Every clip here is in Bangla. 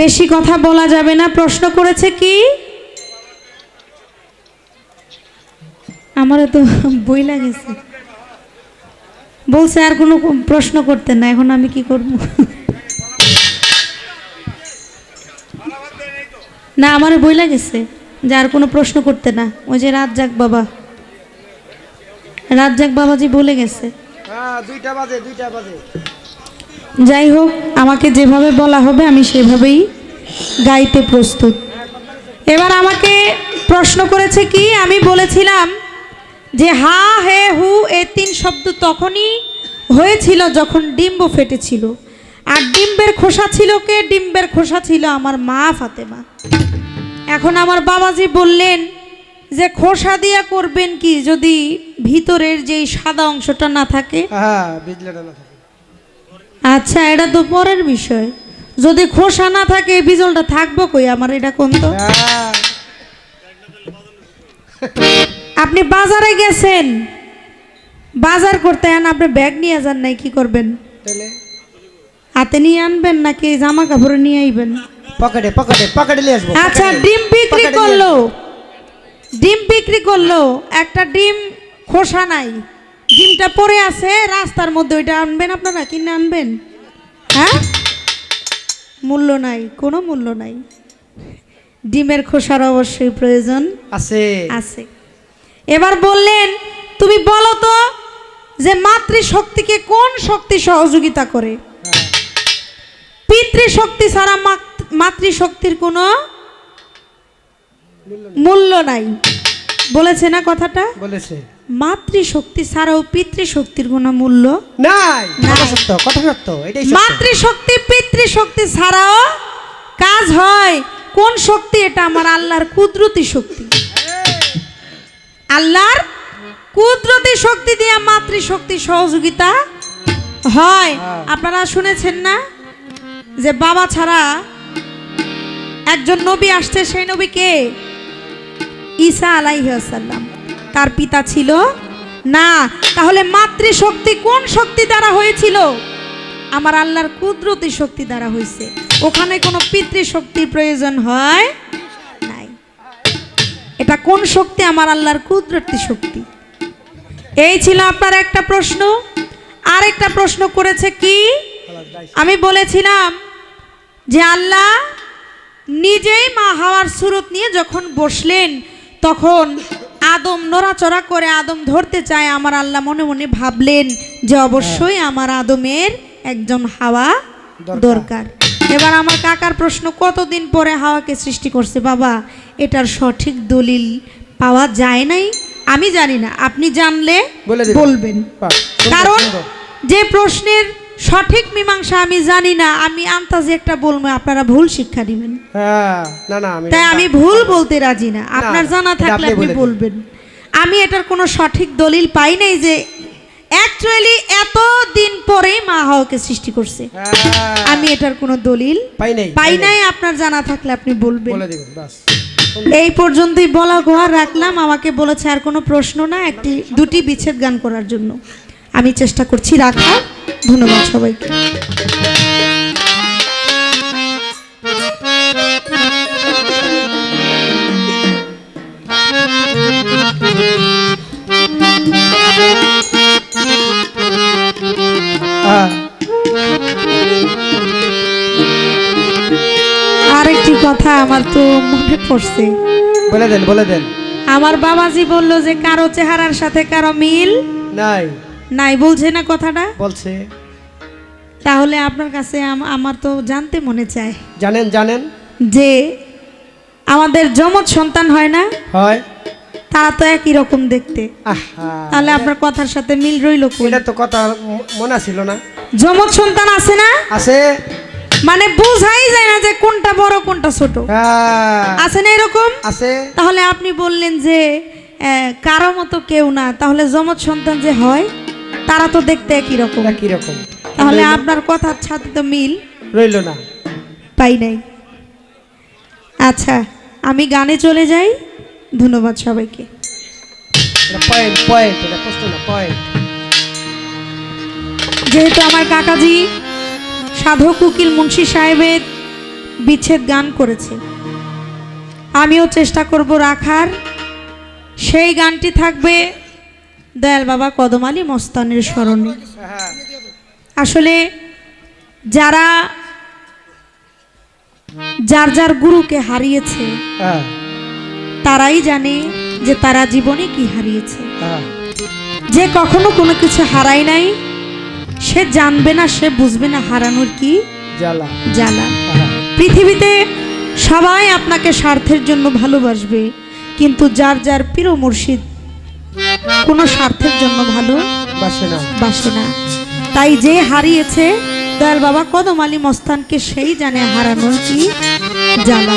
বেশি কথা বলা যাবে না, প্রশ্ন করেছে কি? আমারও তো বই লাগেছে। বলছে আর কোনো প্রশ্ন করতে না, এখন আমি কি করব? না আমার বই লাগেছে যে আর কোনো প্রশ্ন করতে না। ওই যে রাত যাক বাবা। রাজ্জাক বাবাজি বলে গেছে। হ্যাঁ দুইটা বাজে দুইটা বাজে। যাই হোক আমাকে যেভাবে বলা হবে, আমি সেভাবেই গাইতে প্রস্তুত। এবার আমাকে প্রশ্ন করেছে কি? আমি বলেছিলাম যে, হা, হে, হু, এ তিন শব্দ তখনই হয়েছিল যখন ডিম্ব ফেটেছিল। আর ডিম্বের খোসা ছিল কে? ডিম্বের খোসা ছিল আমার মা ফাতেমা। এখন আমার বাবাজি বললেন যে, খোসা দিয়া করবেন কি যদি ভিতরের যেই সাদা অংশটা না থাকে হ্যাঁ বিজলেটা না থাকে আচ্ছা এটা তো পরের বিষয়। যদি খোসা না থাকে এই বিজলটা থাকব কই? আমার এটা কোন তো? আপনি বাজারে গেছেন। বাজার করতে আন আপনি ব্যাগ নিয়ে যান নাই কি করবেন? হাতে নিয়ে আনবেন নাকি জামা কাপড়ে নিয়ে আইবেন? পকেটে পকেটে পকেটে নিয়ে আসব আচ্ছা ডিম বিক্রি করল। ডিম বিক্রি করল। একটা ডিম খোসা নাই। ডিমটা পড়ে আছে রাস্তার মধ্যে ওইটা আনবেন আপনারা কিনে আনবেন? হ্যাঁ? মূল্য নাই কোনো মূল্য নাই। ডিমের খোসার অবশ্যই প্রয়োজন। আছে। আছে। এবার বললেন তুমি বলো তো যে মাতৃশক্তিকে কোন শক্তি সহযোগিতা করে। পিতৃশক্তি ছাড়া মাত- মাতৃশক্তির কোনো মূল্য নাই। বলেছে না কথাটা? বলেছে। মাতৃশক্তি ছাড়াও পিতৃশক্তির কোনো মূল্য নাই। কথা সত্য কথা সত্য এটাই সত্য। মাতৃশক্তি পিতৃশক্তি ছাড়াও কাজ হয়। কোন শক্তি? এটা আমার আল্লাহর কুদরতি শক্তি। আল্লাহর কুদরতি শক্তি দিয়ে মাতৃশক্তি সহযোগিতা হয়। হ্যাঁ। আপনারা শুনেছেন না যে বাবা ছাড়া একজন নবী আসছে? সেই নবী কে? ঈসা আলাইহাল্লাম তার পিতা ছিল? না, তাহলে মাতৃশক্তি কোন শক্তি দ্বারা হয়েছিল? আমার আল্লাহর কুদরতি শক্তি দ্বারা হয়েছে। ওখানে কোনো পিতৃশক্তির প্রয়োজন হয় নাই। এটা কোন শক্তি? আমার আল্লাহর কুদরতি শক্তি। এই ছিল আপনার একটা প্রশ্ন। আর একটা প্রশ্ন করেছে কি? আমি বলেছিলাম যে আল্লাহ নিজেই মা হাওয়ার সুরত নিয়ে যখন বসলেন, তখন আদম নড়াচড়া করে আদম ধরতে চায় আমার আল্লাহ মনে মনে ভাবলেন যে অবশ্যই আমার আদমের একজন হাওয়া দরকার। দরকার। এবার আমার কাকার প্রশ্ন কতদিন পরে হাওয়াকে সৃষ্টি করছে বাবা? এটার সঠিক দলিল পাওয়া যায় নাই? আমি জানি না আপনি জানলে বলবেন। কারণ যে প্রশ্নের সঠিক মীমাংসা আমি জানি না আমি আন্তাজে একটা বলব আপনারা ভুল শিক্ষা দিবেন। হ্যাঁ না না আমি তাই আমি ভুল বলতে রাজি না। আপনার জানা থাকলে আপনি। বলবেন। আমি এটার কোনো সঠিক দলিল পাই নাই যে অ্যাকচুয়ালি এত দিন পরেই মা হাওয়াকে সৃষ্টি করছে। হ্যাঁ, আমি এটার কোনো দলিল পাই নাই পাই নাই। আপনার জানা থাকলে আপনি বলবেন। বলে দিবেন বাস। এই পর্যন্তই বলা গোয়া রাখলাম। আমাকে বলেছে আর কোনো প্রশ্ন না একটি দুটি বিচ্ছেদ গান করার জন্য। আমি চেষ্টা করছি রাখা। ধন্যবাদ সবাইকে। আরেকটি কথা আমার তো মনে পড়ছে। বলে দেন বলে দেন। আমার বাবাজি বলল যে কারও চেহারার সাথে কারও মিল নাই। নাই বলছে না কথাটা? বলছে। তাহলে আপনার কাছে আমার তো জানতে মনে চায়। জানেন জানেন। যে আমাদের যমজ সন্তান হয় না? হয়। তারা তো একই রকম দেখতে। তাহলে আপনার কথার সাথে মিল রইল এটা তো কথা মনে ছিল না। যমজ সন্তান আছে না? আছে। মানে বোঝাই যায় না যে কোনটা বড় কোনটা ছোট। হ্যাঁ। আছে না এরকম? আছে। তাহলে আপনি বললেন যে কারও মতো কেউ না। তাহলে যমজ সন্তান যে হয়? তারা তো দেখতে একই রকম। একই রকম। তাহলে আপনার কথার সাথে তো মিল। রইল না। পাই নাই। আচ্ছা আমি গানে চলে যাই। ধন্যবাদ সবাইকে। পয়েন্ট পয়েন্ট এটা প্রশ্ন না পয়েন্ট যেহেতু আমার কাকাজি সাধক উকিল মুন্সি সাহেবের বিচ্ছেদ গান করেছে আমিও চেষ্টা করব রাখার। সেই গানটি থাকবে দয়াল বাবা কদম আলী মস্তানের স্মরণে। আসলে যারা যার যার গুরুকে হারিয়েছে হ্যাঁ। তারাই জানে যে তারা জীবনে কি হারিয়েছে। হ্যাঁ। যে কখনো কোনো কিছু হারায় নাই সে জানবে না সে বুঝবে না হারানোর কি জ্বালা। জ্বালা। হ্যাঁ। পৃথিবীতে সবাই আপনাকে স্বার্থের জন্য ভালোবাসবে কিন্তু যার যার প্রিয় মুর্শিদ কোনো স্বার্থের জন্য ভালো বাসে না। বাসে না। তাই যে হারিয়েছে দয়াল বাবা কদম আলী মস্তানকে সেই জানে হারানোর কি জ্বালা।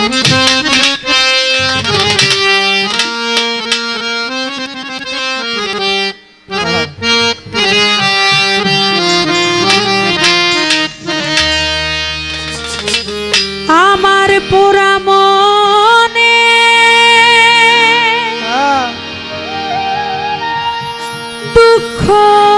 Oh.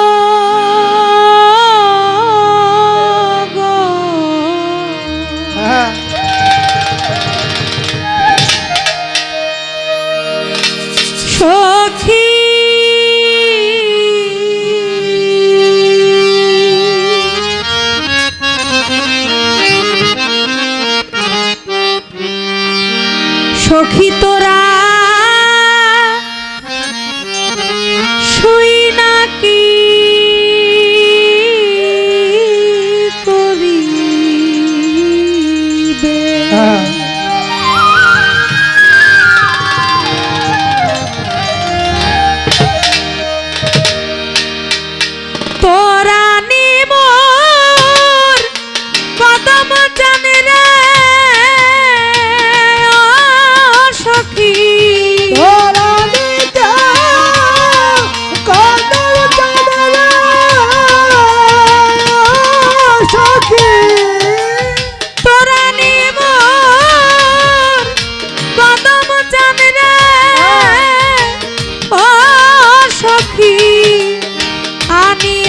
করিবে আনিয়া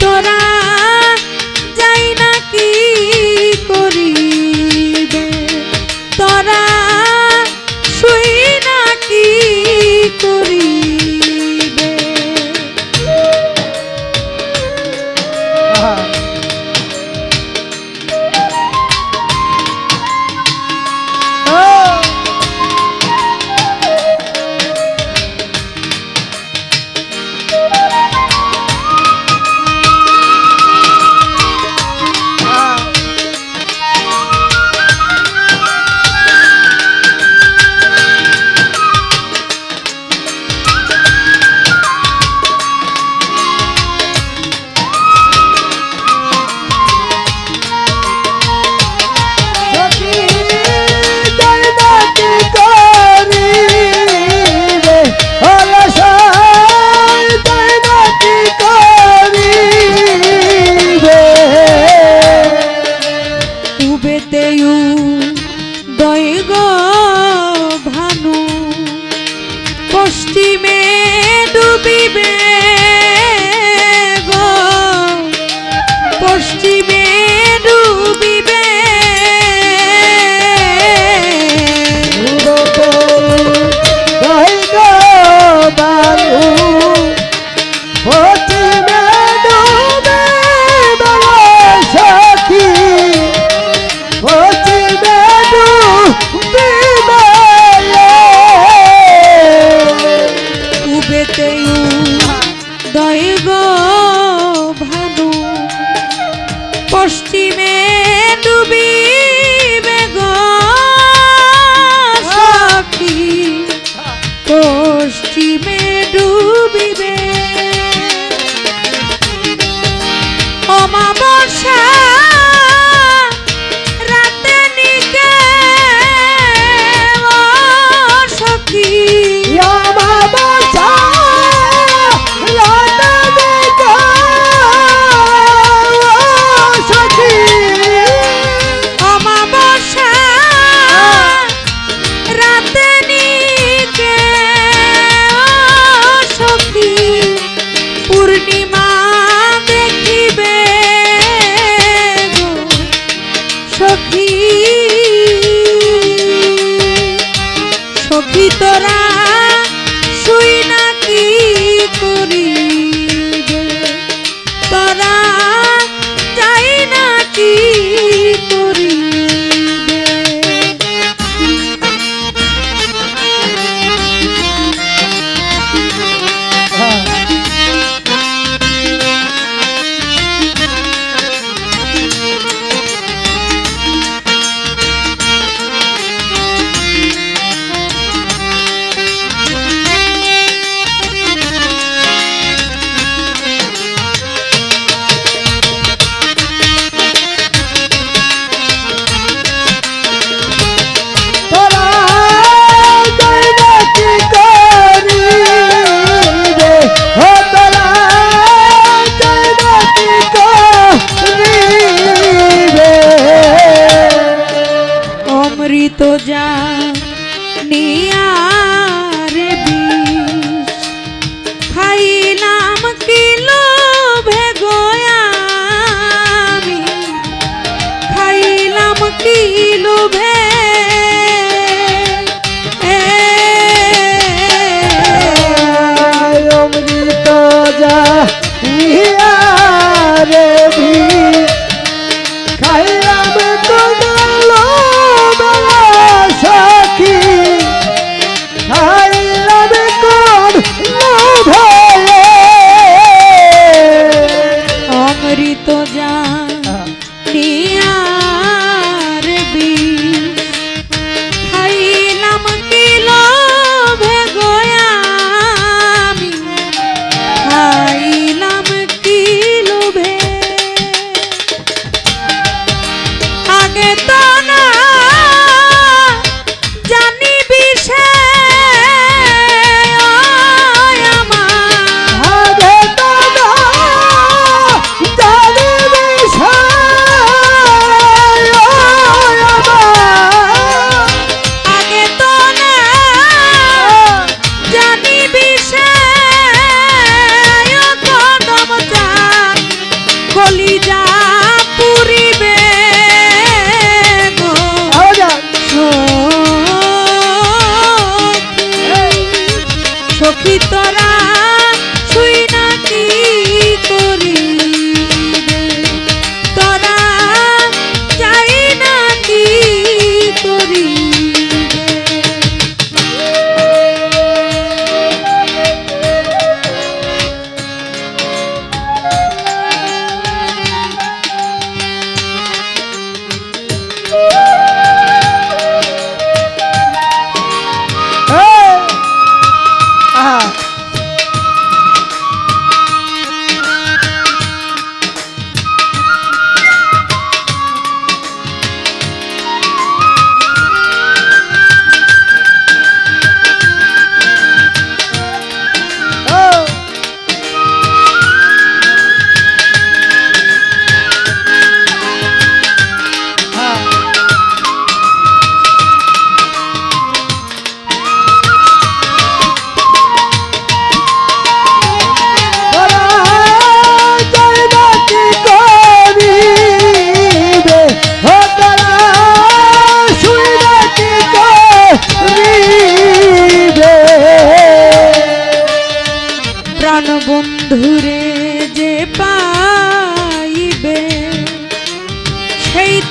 তোরা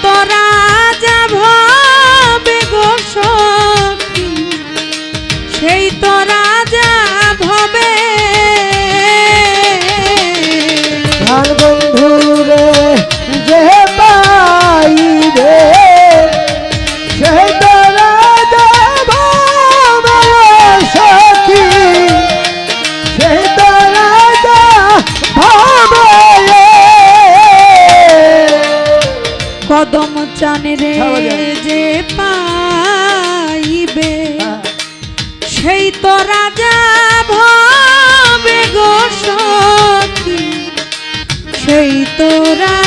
তোরা সেই তো রাজা ভাবে গোসী সেই তো রাজা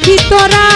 পাখি তোরা